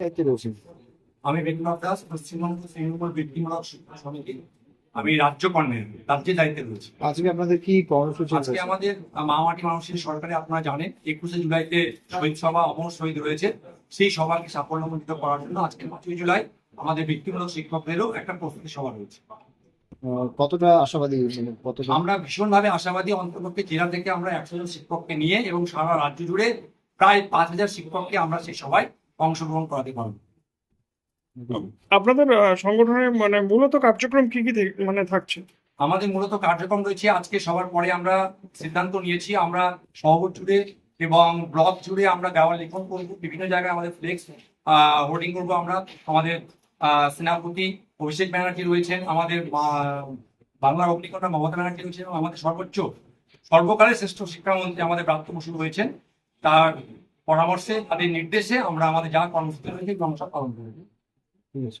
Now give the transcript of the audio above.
দায়িত্বে রয়েছেন আমি বেঙ্গলনাথ দাস পশ্চিমবঙ্গ তৃণমূল ব্যক্তিমূলক শিক্ষা সমিতি। আমি রাজ্য কর্ণের রাজ্যের দায়িত্বে রয়েছি। আজকে আপনাদের কি কর্মসূচি আজকে? আমাদের মামাটি মানুষের সরকারে আপনারা জানেন একুশে জুলাইতে শহীদ সভা অমর শহীদ রয়েছে। সেই সভাকে সাফল্যমণ্ডিত করার জন্য আজকে পাঁচই জুলাই আমাদের ব্যক্তিমূলক শিক্ষকদেরও একটা প্রস্তুতি সভা রয়েছে। কতটা আশাবাদী কতটা আমরা ভীষণভাবে আশাবাদী অন্তর্পক্ষে জেলা থেকে আমরা একশো জন শিক্ষককে নিয়ে এবং সারা রাজ্য জুড়ে প্রায় পাঁচ হাজার শিক্ষককে আমরা সেই সভায় অংশগ্রহণ করাতে পারব। আপনাদের সংগঠনের মানে মূলত কার্যক্রম কি কি মানে থাকছে? আমাদের মূলত কার্যক্রম রয়েছে আজকে সবার পরে আমরা সিদ্ধান্ত নিয়েছি আমরা শহর জুড়ে এবং ব্লক জুড়ে আমরা গাওয়া লিখন করব বিভিন্ন জায়গায় আমাদের ফ্লেক্স হোর্ডিং করব আমরা। আমাদের আহ, সেনাপতি অভিষেক ব্যানার্জি রয়েছেন আমাদের আহ, বাংলার অগ্নিকন্যা মমতা ব্যানার্জি রয়েছেন এবং আমাদের সর্বোচ্চ সর্বকালের শ্রেষ্ঠ শিক্ষামন্ত্রী আমাদের প্রাপ্ত বসু রয়েছেন। তার পরামর্শে তাদের নির্দেশে আমরা আমাদের যা কর্মসূচি রয়েছে কর্মসূচি পালন করেছি। ঠিক আছে।